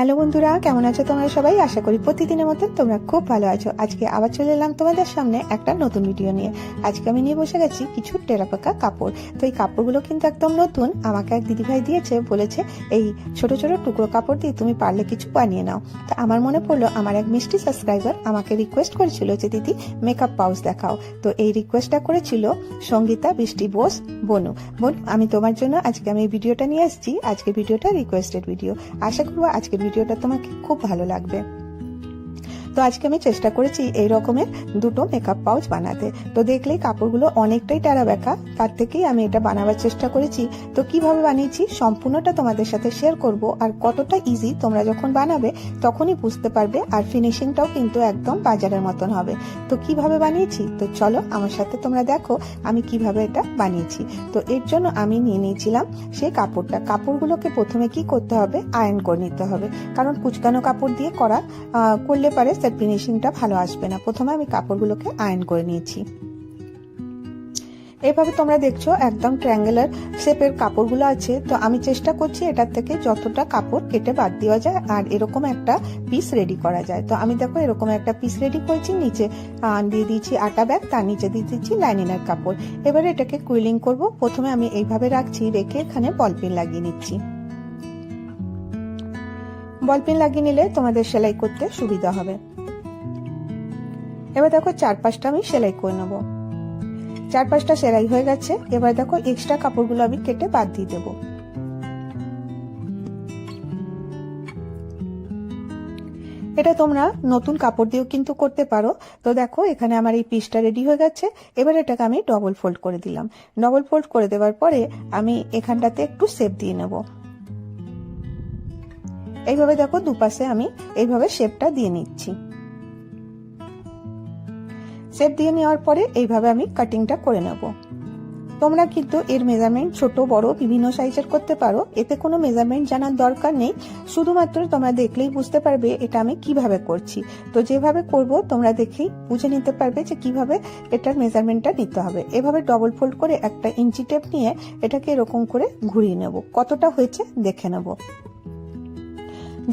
Hello বন্ধুরা, কেমন আছো তোমরা সবাই? আশা করি প্রতিদিনের মতো তোমরা খুব ভালো আছো। আজকে আবার চলে এলাম তোমাদের সামনে একটা নতুন ভিডিও নিয়ে। আজকে আমি নিয়ে বসে গেছি কিছু টেরাপাকা কাপড়। তো এই কাপড়গুলো কিন্তু একদম নতুন। আমাকে এক দিদিভাই দিয়েছে, বলেছে, এই ছোট ছোট টুকরো কাপড় দিয়ে তুমি পারলে কিছু বানিয়ে নাও। তো আমার মনে পড়ল, আমার এক মিষ্টি সাবস্ক্রাইবার আমাকে রিকোয়েস্ট করেছিল যে, দিদি মেকআপ পাউচ দেখাও। তো এই রিকোয়েস্টটা করেছিল সঙ্গীতা বৃষ্টি বোস বনু। বোন, আমি তোমার জন্য আজকে আমি এই ভিডিওটা নিয়ে আসছি। আজকে ভিডিওটা রিকোয়েস্টেড ভিডিও আশা করব আজকে ভিডিওটা তোমাকে খুব ভালো লাগবে। তো আজকে আমি চেষ্টা করেছি এই রকমের দুটো মেকআপ পাউচ বানাতে। তো দেখলেই কাপড়গুলো অনেকটাই টারা ব্যাকা তার থেকেই আমি এটা বানাবার চেষ্টা করেছি। তো কীভাবে বানিয়েছি সম্পূর্ণটা তোমাদের সাথে শেয়ার করব আর কতটা ইজি তোমরা যখন বানাবে তখনই বুঝতে পারবে আর ফিনিশিংটাও কিন্তু একদম বাজারের মতন হবে। তো কীভাবে বানিয়েছি? তো চলো আমার সাথে তোমরা দেখো আমি কীভাবে এটা বানিয়েছি। তো এর জন্য আমি নিয়ে নিয়েছিলাম সেই কাপড়টা। কাপড়গুলোকে প্রথমে কি করতে হবে? আয়রন করে নিতে হবে। কারণ কুচকানো কাপড় দিয়ে করা করলে পারে তার ফিনিশিংটা ভালো আসবে না। প্রথমে আমি কাপড়গুলোকে আয়রন করে নিয়েছি। এভাবে তোমরা দেখছ একদম ট্রায়াঙ্গুলার শেপের কাপড়গুলো আছে। তো আমি চেষ্টা করছি এটার থেকে যতটা কাপড় কেটে বাদ দেওয়া যায় আর এরকম একটা পিস রেডি করা যায়। তো আমি দেখো এরকম একটা পিস রেডি করেছি, নিচে দিয়ে দিয়েছি আটা ব্যাগ তার নিচে দিয়ে দিচ্ছি লাইনিনের কাপড়। এবারে এটাকে কুইলিং করব। প্রথমে আমি এইভাবে রাখছি, রেখে এখানে বল পিন লাগিয়ে নিচ্ছি। বল পিন লাগিয়ে নিলে তোমাদের সেলাই করতে সুবিধা হবে। এবার দেখো চার পাঁচটা আমি সেলাই করে নেব। চার পাঁচটা সেলাই হয়ে গেছে, এবার দেখো এক্সট্রা কাপড়গুলো আমি কেটে বাদ দিয়ে দেবো। এটা তোমরা নতুন কাপড় দিয়েও কিন্তু করতে পারো। তো দেখো এখানে আমার এই পিসটা রেডি হয়ে গেছে। এবার এটাকে আমি ডবল ফোল্ড করে দিলাম। ডবল ফোল্ড করে দেওয়ার পরে আমি এখানটাতে একটু শেপ দিয়ে নেব। এইভাবে দেখো দুপাশে আমি এইভাবে শেপটা দিয়ে নিচ্ছি। শেপ দিয়ে নেওয়ার পরে এইভাবে আমি কাটিংটা করে নেব। তোমরা কিন্তু এর মেজারমেন্ট ছোট, বড়, বিভিন্ন সাইজের করতে পারো। এতে কোনো মেজারমেন্ট জানার দরকার নেই। শুধুমাত্র তোমরা দেখলেই বুঝতে পারবে এটা আমি কীভাবে করছি। তো যেভাবে করব তোমরা দেখেই বুঝে নিতে পারবে যে কীভাবে এটার মেজারমেন্টটা নিতে হবে। এভাবে ডবল ফোল্ড করে একটা ইঞ্চি টেপ নিয়ে এটাকে এরকম করে ঘুরিয়ে নেব। কতটা হয়েছে দেখে নেব।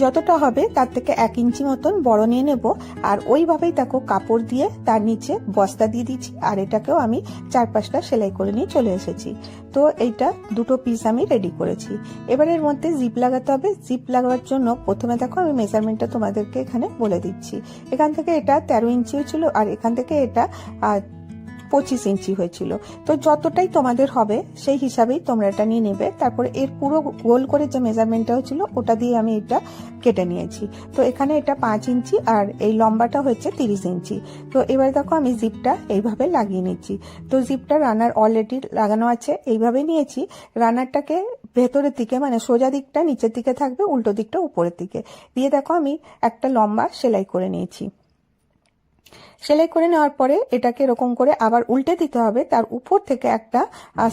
যতটা হবে তার থেকে এক ইঞ্চি মতন বড় নিয়ে নেব, আর ওইভাবেই দেখো কাপড় দিয়ে তার নিচে বস্তা দিয়ে দিচ্ছি, আর এটাকেও আমি চার পাঁচটা সেলাই করে নিয়ে চলে এসেছি। তো এইটা দুটো পিস আমি রেডি করেছি। এবার এর মধ্যে জিপ লাগাতে হবে। জিপ লাগাবার জন্য প্রথমে দেখো আমি মেজারমেন্টটা তোমাদেরকে এখানে বলে দিচ্ছি। এখান থেকে এটা তেরো ইঞ্চি ছিল, আর এখান থেকে এটা পঁচিশ ইঞ্চি হয়েছিল। তো যতটাই তোমাদের হবে, সেই হিসাবেই তোমরা এটা নিয়ে নেবে। তারপরে এর পুরো গোল করে যে মেজারমেন্টটা হয়েছিল, ওটা দিয়ে আমি এটা কেটে নিয়েছি। তো এখানে এটা পাঁচ ইঞ্চি আর এই লম্বাটা হচ্ছে তিরিশ ইঞ্চি। তো এবার দেখো আমি জিপটা এইভাবে লাগিয়ে নিচ্ছি। তো জিপটা রানার অলরেডি লাগানো আছে, এইভাবে নিয়েছি। রানারটাকে ভেতরের দিকে মানে সোজা দিকটা নিচের দিকে থাকবে, উল্টো দিকটা উপরের দিকে। দিয়ে দেখো আমি একটা লম্বা সেলাই করে নিয়েছি। সেলাই করে নেওয়ার পরে এটাকে এরকম করে আবার উল্টে দিতে হবে। তার উপর থেকে একটা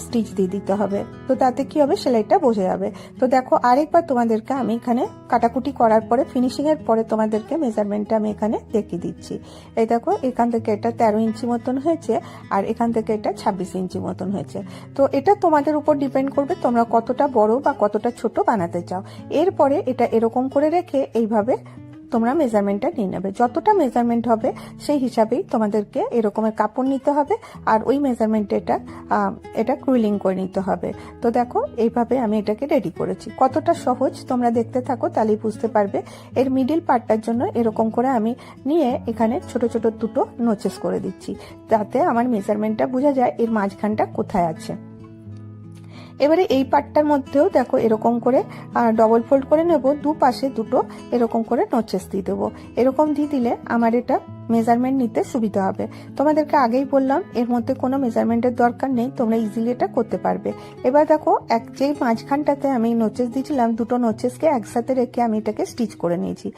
স্টিচ দিয়ে দিতে হবে। তো তাতে কি হবে? সেলাইটা বোঝা যাবে। তো দেখো, আরেকবার তোমাদেরকে আমি এখানে কাটাকুটি করার পরে ফিনিশিং এর পরে তোমাদেরকে মেজারমেন্টটা আমি এখানে দেখিয়ে দিচ্ছি। এই দেখো, এখান থেকে এটা তেরো ইঞ্চি মতন হয়েছে আর এখান থেকে এটা ছাব্বিশ ইঞ্চি মতন হয়েছে। তো এটা তোমাদের উপর ডিপেন্ড করবে তোমরা কতটা বড় বা কতটা ছোট বানাতে চাও। এরপরে এটা এরকম করে রেখে এইভাবে তোমরা মেজারমেন্টটা নিয়ে নেবে। যতটা মেজারমেন্ট হবে, সেই হিসাবেই তোমাদেরকে এরকমের কাপড় নিতে হবে আর ওই মেজারমেন্টে এটা এটা ক্রুলিং করে নিতে হবে। তো দেখো, এইভাবে আমি এটাকে রেডি করেছি। কতটা সহজ তোমরা দেখতে থাকো, তাহলেই বুঝতে পারবে। এর মিডিল পার্টটার জন্য এরকম করে আমি নিয়ে এখানে ছোট ছোট দুটো নোচেস করে দিচ্ছি। তাতে আমার মেজারমেন্টটা বোঝা যায়, এর মাঝখানটা কোথায় আছে। এবারে এই পার্টটার মধ্যেও দেখো এরকম করে ডবল ফোল্ড করে নেব, দু পাশে দুটো এরকম করে নোচেস দিয়ে দেবো। এরকম দিয়ে দিলে আমার এটা মেজারমেন্ট নিতে সুবিধা হবে। তোমাদেরকে আগেই বললাম, এর মধ্যে কোনো মেজারমেন্টের দরকার নেই, তোমরা ইজিলি এটা করতে পারবে। এবার দেখো, এক যেই মাঝখানটাতে আমি নোচেস দিয়েছিলাম, দুটো নোচেসকে একসাথে রেখে আমি এটাকে স্টিচ করে নিয়েছি।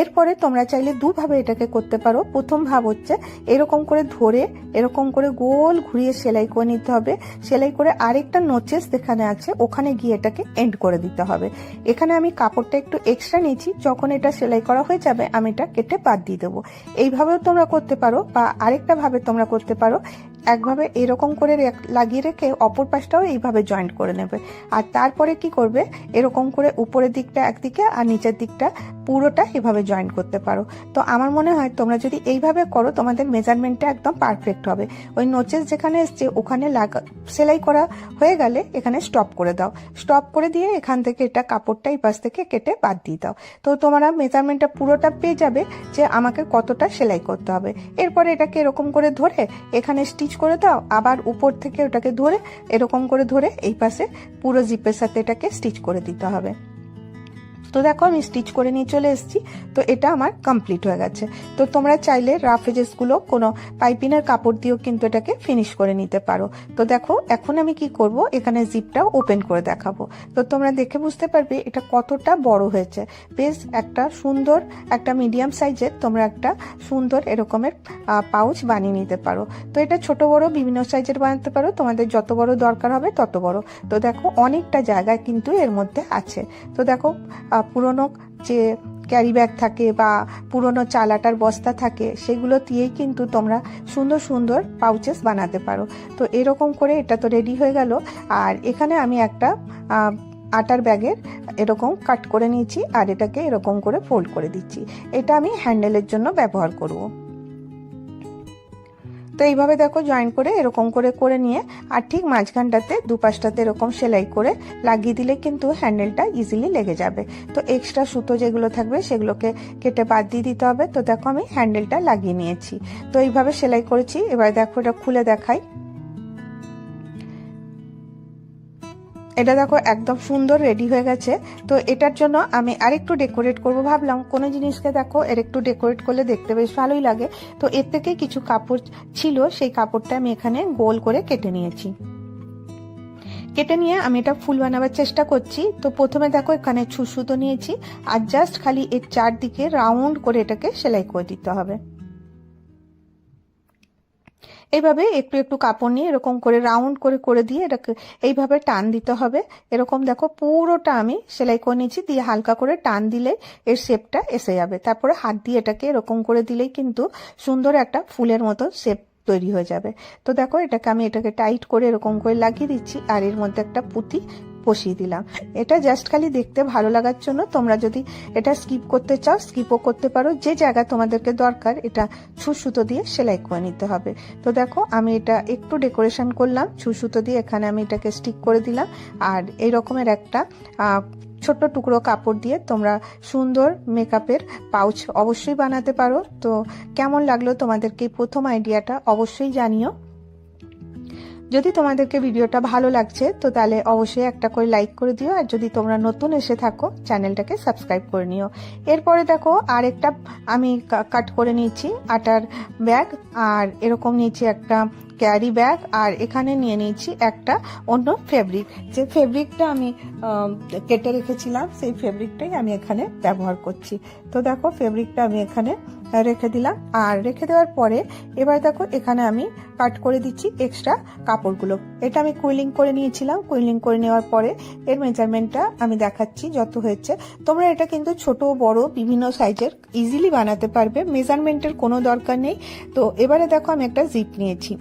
এরপরে তোমরা চাইলে দুভাবে এটাকে করতে পারো। প্রথম ভাব হচ্ছে এরকম করে ধরে, এরকম করে গোল ঘুরিয়ে সেলাই করে নিতে হবে। সেলাই করে আরেকটা নোচেস যেখানে আছে, ওখানে গিয়ে এটাকে এন্ড করে দিতে হবে। এখানে আমি কাপড়টা একটু এক্সট্রা নিয়েছি। যখন এটা সেলাই করা হয়ে যাবে, আমি এটা কেটে বাদ দিয়ে দেবো। এইভাবেও তোমরা করতে পারো বা আরেকটা ভাবে তোমরা করতে পারো। একভাবে এরকম করে লাগিয়ে রেখে অপর পাশটাও এইভাবে জয়েন্ট করে নেবে। আর তারপরে কি করবে? এরকম করে উপরের দিকটা একদিকে আর নিচের দিকটা পুরোটা এভাবে জয়েন করতে পারো। তো আমার মনে হয় তোমরা যদি এইভাবে করো, তোমাদের মেজারমেন্টটা একদম পারফেক্ট হবে। ওই নোচেস যেখানে এসছে, ওখানে লাগা, সেলাই করা হয়ে গেলে এখানে স্টপ করে দাও। স্টপ করে দিয়ে এখান থেকে এটা কাপড়টা এই পাশ থেকে কেটে বাদ দিয়ে দাও। তো তোমরা মেজারমেন্টটা পুরোটা পেয়ে যাবে যে আমাকে কতটা সেলাই করতে হবে। এরপরে এটাকে এরকম করে ধরে এখানে স্টিচ করে দাও, আবার উপর থেকে ওটাকে ধরে, এরকম করে ধরে এই পাশে পুরো জিপের সাথে এটাকে স্টিচ করে দিতে হবে। তো দেখো, আমি স্টিচ করে নিয়ে চলে এসেছি। তো এটা আমার কমপ্লিট হয়ে গেছে। তো তোমরা চাইলে রাফ এজেসগুলো কোনো পাইপিনের কাপড় দিয়েও কিন্তু এটাকে ফিনিশ করে নিতে পারো। তো দেখো, এখন আমি কি করব? এখানে জিপটা ওপেন করে দেখাবো। তো তোমরা দেখে বুঝতে পারবে এটা কতটা বড় হয়েছে। বেশ একটা সুন্দর একটা মিডিয়াম সাইজের তোমরা একটা সুন্দর এরকমের পাউচ বানিয়ে নিতে পারো। তো এটা ছোট বড়, বিভিন্ন সাইজের বানাতে পারো। তোমাদের যত বড় দরকার হবে তত বড়। তো দেখো, অনেকটা জায়গায় কিন্তু এর মধ্যে আছে। তো দেখো পুরনো যে ক্যারি ব্যাগ থাকে বা পুরনো চালাটার বস্তা থাকে, সেগুলো দিয়েই কিন্তু তোমরা সুন্দর সুন্দর পাউচেস বানাতে পারো। তো এরকম করে এটা তো রেডি হয়ে গেল। আর এখানে আমি একটা আটার ব্যাগের এরকম কাট করে নিয়েছি, আর এটাকে এরকম করে ফোল্ড করে দিচ্ছি। এটা আমি হ্যান্ডেলের জন্য ব্যবহার করব। তো এইভাবে দেখো জয়েন করে এরকম করে করে নিয়ে আর ঠিক মাঝখানটাতে দুপাশটাতে এরকম সেলাই করে লাগিয়ে দিলে কিন্তু হ্যান্ডেলটা ইজিলি লেগে যাবে। তো এক্সট্রা সুতো যেগুলো থাকবে সেগুলোকে কেটে বাদ দিয়ে দিতে হবে। তো দেখো আমি হ্যান্ডেলটা লাগিয়ে নিয়েছি। তো এইভাবে সেলাই করেছি। এবার দেখো এটা খুলে দেখাই। এটা দেখো একদম সুন্দর রেডি হয়ে গেছে। তো এটার জন্য আমি আরেকটু ডেকোরেট করব ভাবলাম। কোনো জিনিসকে দেখো এর একটু ডেকোরেট করলে দেখতে বেশ ভালোই লাগে। তো এর থেকে কিছু কাপড় ছিল, সেই কাপড়টা আমি এখানে গোল করে কেটে নিয়েছি। কেটে নিয়ে আমি এটা ফুল বানাবার চেষ্টা করছি। তো প্রথমে দেখো এখানে ছু সুতো নিয়েছি। আর জাস্ট খালি এর চারদিকে রাউন্ড করে এটাকে সেলাই করে দিতে হবে। এইভাবে একটু একটু কাপড় নিয়ে এরকম করে রাউন্ড করে করে দিয়ে এটাকে এইভাবে টান দিতে হবে। এরকম দেখো পুরোটা আমি সেলাই করে নিয়েছি, দিয়ে হালকা করে টান দিলে এর শেপটা এসে যাবে। তারপরে হাত দিয়ে এটাকে এরকম করে দিলেই কিন্তু সুন্দর একটা ফুলের মতো শেপ তৈরি হয়ে যাবে। তো দেখো এটাকে আমি এটাকে টাইট করে এরকম করে লাগিয়ে দিচ্ছি, আর এর মধ্যে একটা পুঁতি বসিয়ে দিলাম। এটা জাস্ট খালি দেখতে ভালো লাগার জন্য তোমরা যদি এটা স্কিপ করতে চাও স্কিপও করতে পারো। যে জায়গা তোমাদেরকে দরকার, এটা ছু সুতো দিয়ে সেলাই করে নিতে হবে। তো দেখো, আমি এটা একটু ডেকোরেশন করলাম ছু সুতো দিয়ে এখানে আমি এটাকে স্টিক করে দিলাম। আর এই রকমের একটা ছোট্ট টুকরো কাপড় দিয়ে তোমরা সুন্দর মেকআপের পাউচ অবশ্যই বানাতে পারো। তো কেমন লাগল তোমাদেরকে প্রথম আইডিয়াটা অবশ্যই জানিও। যদি তোমাদেরকে ভিডিওটা ভালো লাগছে, তো তাহলে অবশ্যই একটা করে লাইক করে দিও, আর যদি তোমরা নতুন এসে থাকো, চ্যানেলটাকে সাবস্ক্রাইব করে নিও। এরপরে দেখো আর একটা আমি কাট করে নিয়েছি, আটার ব্যাগ আর এরকম নিয়েছি একটা ক্যারি ব্যাগ আর এখানে নিয়ে নিয়েছি একটা অন্য ফেব্রিক। যে ফেব্রিকটা আমি কেটে রেখেছিলাম, সেই ফেব্রিকটাই আমি এখানে ব্যবহার করছি। তো দেখো, ফেব্রিকটা আমি এখানে রেখে দিলাম। আর রেখে দেওয়ার পরে এবার দেখো, এখানে আমি কাট করে দিচ্ছি এক্সট্রা কাপড়গুলো। এটা আমি কুইলিং করে নিয়েছিলাম। কুইলিং করে নেওয়ার পরে এর মেজারমেন্টটা আমি দেখাচ্ছি যত হয়েছে। তোমরা এটা কিন্তু ছোট, বড়, বিভিন্ন সাইজের ইজিলি বানাতে পারবে। মেজারমেন্টের কোনো দরকার নেই। তো এবারে দেখো, আমি একটা জিপ নিয়েছি।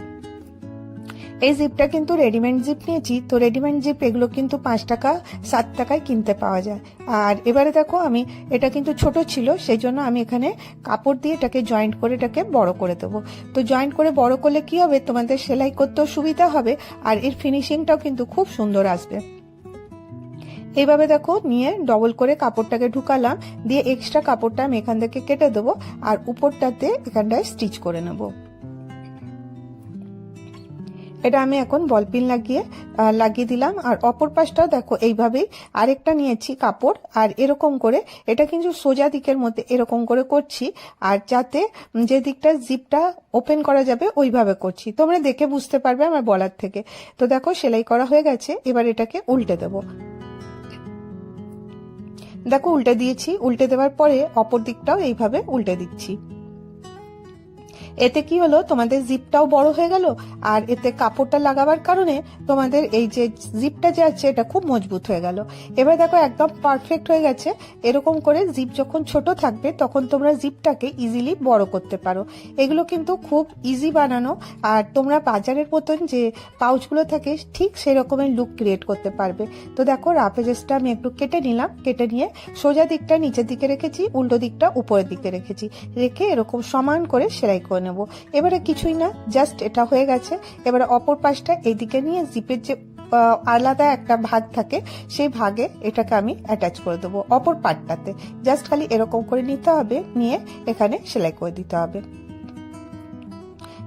এই জিপটা কিন্তু রেডিমেড জিপ নিয়েছি। তো রেডিমেড জিপ, এগুলো কিন্তু পাঁচ টাকা, সাত টাকায় কিনতে পাওয়া যায়। আর এবারে দেখো আমি, এটা কিন্তু ছোট ছিল সেই জন্য আমি এখানে কাপড় দিয়ে এটাকে জয়েন্ট করে এটাকে বড় করে দেবো। তো জয়েন্ট করে বড় করলে কি হবে? তোমাদের সেলাই করতেও সুবিধা হবে, আর এর ফিনিশিংটাও কিন্তু খুব সুন্দর আসবে। এইভাবে দেখো, নিয়ে ডবল করে কাপড়টাকে ঢুকালাম, দিয়ে এক্সট্রা কাপড়টা আমি এখান থেকে কেটে দেবো, আর উপরটাতে এখানটায় স্টিচ করে নেব। এটা আমি এখন বল পিন লাগিয়ে লাগিয়ে দিলাম। আর অপর পাশটাও দেখো, এইভাবেই আরেকটা নিয়েছি কাপড়। আর এরকম করে, এটা কিন্তু সোজা দিকের মধ্যে এরকম করে করছি। আর যাতে যে দিকটা জিপটা ওপেন করা যাবে, ওইভাবে করছি। তোমরা দেখে বুঝতে পারবে আমার বলার থেকে। তো দেখো, সেলাই করা হয়ে গেছে। এবার এটাকে উল্টে দেবো। দেখো, উল্টে দিয়েছি। উল্টে দেওয়ার পরে অপর দিকটাও এইভাবে উল্টে দিচ্ছি। এতে কি হলো? তোমাদের জিপটাও বড় হয়ে গেল, আর এতে কাপড়টা লাগাবার কারণে তোমাদের এই যে জিপটা যে আছে, এটা খুব মজবুত হয়ে গেল। এবার দেখো, একদম পারফেক্ট হয়ে গেছে। এরকম করে জিপ যখন ছোট থাকবে, তখন তোমরা জিপটাকে ইজিলি বড় করতে পারো। এগুলো কিন্তু খুব ইজি বানানো, আর তোমরা বাজারের মতন যে পাউচগুলো থাকে, ঠিক সেই রকমের লুক ক্রিয়েট করতে পারবে। তো দেখো রাফেজেসটা আমি একটু কেটে নিলাম, কেটে নিয়ে সোজা দিকটা নিচের দিকে রেখেছি, উল্টো দিকটা উপরের দিকে রেখেছি। রেখে এরকম সমান করে সেলাই করে নেব। এবারে কিছুই না জাস্ট এটা হয়ে গেছে। এবারে অপর পাশটা এইদিকে নিয়ে জিপের যে আলাদা একটা ভাগ থাকে, সেই ভাগে এটাকে আমি অ্যাটাচ করে দেবো অপর পার্টটাতে জাস্ট খালি এরকম করে নিতে হবে, নিয়ে এখানে সেলাই করে দিতে হবে।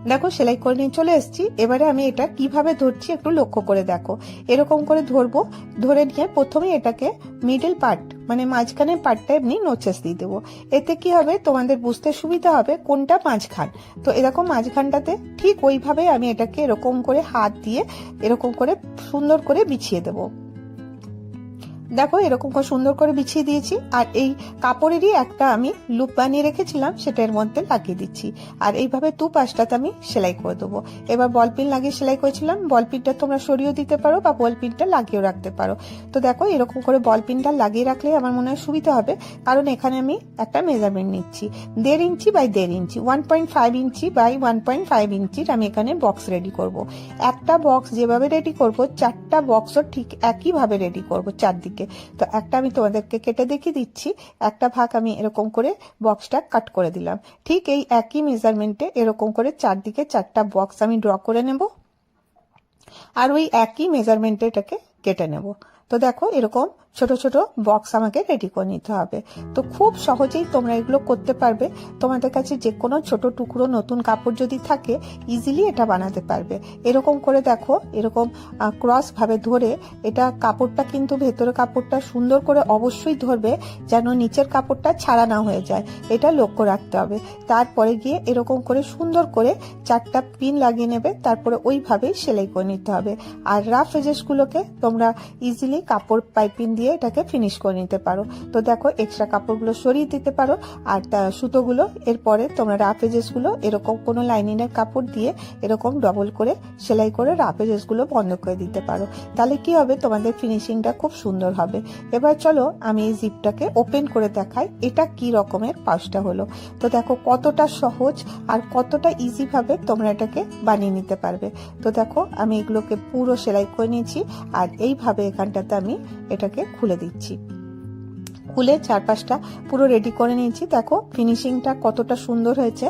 দেখো, সেলাই করে নিয়ে চলে এসেছি। এবারে আমি এটা কীভাবে ধরছি একটু লক্ষ্য করে দেখো। এরকম করে ধরবো। ধরে নিয়ে প্রথমে এটাকে মিডল পার্ট মানে মাঝখানের পার্টটা এমনি নোচেস দিয়ে দেবো। এতে কি হবে? তোমাদের বুঝতে সুবিধা হবে কোনটা মাঝখান। তো এরকম মাঝখানটাতে ঠিক ওইভাবে আমি এটাকে এরকম করে হাত দিয়ে এরকম করে সুন্দর করে বিছিয়ে দেবো। দেখো, এরকম করে সুন্দর করে বিছিয়ে দিয়েছি। আর এই কাপড়েরই একটা আমি লুপ বানিয়ে রেখেছিলাম, সেটা এর মধ্যে লাগিয়ে দিচ্ছি। আর এইভাবে দু পাশটাতে আমি সেলাই করে দেবো। এবার বল পিন লাগিয়ে সেলাই করেছিলাম। বল পিনটা তোমরা সরিয়েও দিতে পারো বা বল পিনটা লাগিয়েও রাখতে পারো। তো দেখো, এরকম করে বল পিনটা লাগিয়ে রাখলে আমার মনে হয় সুবিধা হবে, কারণ এখানে আমি একটা মেজারমেন্ট নিচ্ছি। দেড় ইঞ্চি বাই দেড় inch one point five inch by one point five ইঞ্চির আমি এখানে বক্স রেডি করব। একটা বক্স যেভাবে রেডি করব, চারটা বক্সও ঠিক একইভাবে রেডি করব চারদিকে। তো একটা আমি তোমাদেরকে কেটে দেখিয়ে দিচ্ছি। একটা ভাগ আমি এরকম করে বক্সটা কাট করে দিলাম। ঠিক এই একই মেজারমেন্টে এরকম করে চারদিকে চারটা বক্স আমি ড্র করে নেব। আর ওই একই মেজারমেন্টে এটাকে কেটে নেব। তো দেখো এরকম ছোট ছোট বক্স আমাকে রেডি করে নিতে হবে। তো খুব সহজেই তোমরা এগুলো করতে পারবে। তোমাদের কাছে যে কোনো ছোট টুকরো নতুন কাপড় যদি থাকে ইজিলি এটা বানাতে পারবে। এরকম করে দেখো, এরকম ক্রস ভাবে ধরে এটা কাপড়টা কিন্তু ভেতরে কাপড়টা সুন্দর করে অবশ্যই ধরবে যেন নিচের কাপড়টা ছাড়া না হয়ে যায়। এটা লক্ষ্য রাখতে হবে। তারপরে গিয়ে এরকম করে সুন্দর করে চারটা পিন লাগিয়ে নেবে, তারপরে ওইভাবেই সেলাই করে নিতে হবে। আর রাফ এজেসগুলোকে তোমরা ইজিলি কাপড় পাইপিন দিয়ে এটাকে ফিনিশ করে নিতে পারো। তো দেখো এক্সট্রা কাপড়গুলো সরিয়ে দিতে পারো আর সুতোগুলো, এরপরে তোমরা রাফ এজেসগুলো এরকম কোনো লাইনিংয়ের কাপড় দিয়ে এরকম ডবল করে সেলাই করে রাফ এজেসগুলো বন্ধ করে দিতে পারো। তাহলে কি হবে? তোমাদের ফিনিশিংটা খুব সুন্দর হবে। এবার চলো আমি এই জিপটাকে ওপেন করে দেখাই, এটা কি রকমের পাউচটা হলো? তো দেখো কতটা সহজ আর কতটা ইজিভাবে তোমরা এটাকে বানিয়ে নিতে পারবে। তো দেখো আমি এগুলোকে পুরো সেলাই করে নিয়েছি আর এইভাবে এখানটাতে আমি এটাকে খুলে দিচ্ছি। খুলে চারপাশটা পুরো রেডি করে নিয়েছি। দেখো ফিনিশিংটা কতটা সুন্দর হয়েছে।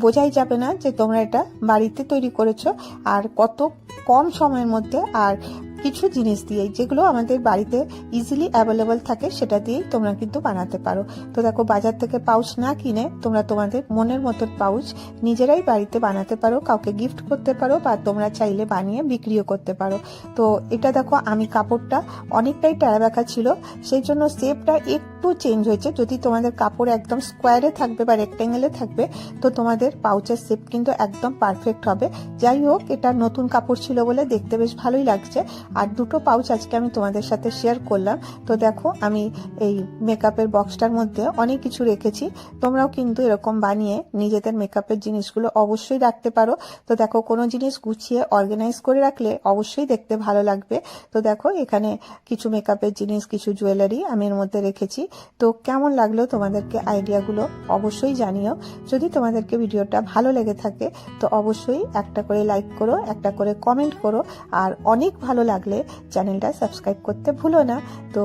বোঝাই যাবে না যে তোমরা এটা বাড়িতে তৈরি করেছ। আর কত কম সময়ের মধ্যে আর কিছু জিনিস দিয়ে যেগুলো আমাদের বাড়িতে ইজিলি অ্যাভেলেবল থাকে, সেটা দিয়েই তোমরা কিন্তু বানাতে পারো। তো দেখো, বাজার থেকে পাউচ না কিনে তোমরা তোমাদের মনের মতন পাউচ নিজেরাই বাড়িতে বানাতে পারো, কাউকে গিফট করতে পারো বা তোমরা চাইলে বানিয়ে বিক্রিও করতে পারো। তো এটা দেখো, আমি কাপড়টা অনেকটাই ট্যাড়াব্যাকা ছিল সেই জন্য শেপটা একটু চেঞ্জ হয়েছে। যদি তোমাদের কাপড় একদম স্কোয়ারে থাকবে বা রেক্টেঙ্গেলে থাকবে, তো তোমাদের পাউচের শেপ কিন্তু একদম পারফেক্ট হবে। যাই হোক, এটা নতুন কাপড় ছিল বলে দেখতে বেশ ভালোই লাগছে। আর দুটো পাউচ আজকে আমি তোমাদের সাথে শেয়ার করলাম। তো দেখো, আমি এই মেকআপের বক্সটার মধ্যে অনেক কিছু রেখেছি। তোমরাও কিন্তু এরকম বানিয়ে নিজেদের মেকআপের জিনিসগুলো অবশ্যই রাখতে পারো। তো দেখো, কোনো জিনিস গুছিয়ে অর্গানাইজ করে রাখলে অবশ্যই দেখতে ভালো লাগবে। তো দেখো, এখানে কিছু মেকআপের জিনিস, কিছু জুয়েলারি আমি এর মধ্যে রেখেছি। তো কেমন লাগল তোমাদেরকে আইডিয়াগুলো অবশ্যই জানিও। যদি তোমাদেরকে ভিডিওটা ভালো লেগে থাকে, তো অবশ্যই একটা করে লাইক করো, একটা করে কমেন্ট করো। আর অনেক ভালো লাগলে চ্যানেলটা সাবস্ক্রাইব করতে ভুলো না। তো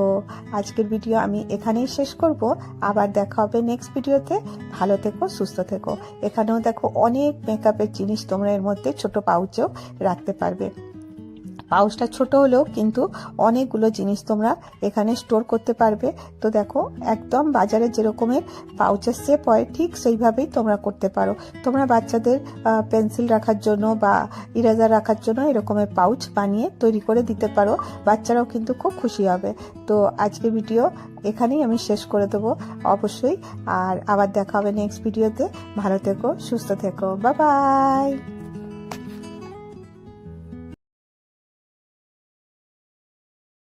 আজকের ভিডিও আমি এখানেই শেষ করব। আবার দেখা হবে নেক্সট ভিডিওতে। ভালো থেকো, সুস্থ থেকো। এখানেও দেখো অনেক মেকআপের জিনিস তোমরা এর মধ্যে ছোট পাউচেও রাখতে পারবে। পাউচটা ছোট হলেও কিন্তু অনেকগুলো জিনিস তোমরা এখানে স্টোর করতে পারবে। তো দেখো, একদম বাজারে যেরকমের পাউচের শেপ হয়, ঠিক সেইভাবেই তোমরা করতে পারো। তোমরা বাচ্চাদের পেন্সিল রাখার জন্য বা ইরেজার রাখার জন্য এরকমের পাউচ বানিয়ে তৈরি করে দিতে পারো। বাচ্চারাও কিন্তু খুব খুশি হবে। তো আজকে ভিডিও এখানেই আমি শেষ করে দেবো অবশ্যই। আর আবার দেখা হবে নেক্সট ভিডিওতে ভালো থেকো, সুস্থ থেকো। বা বাই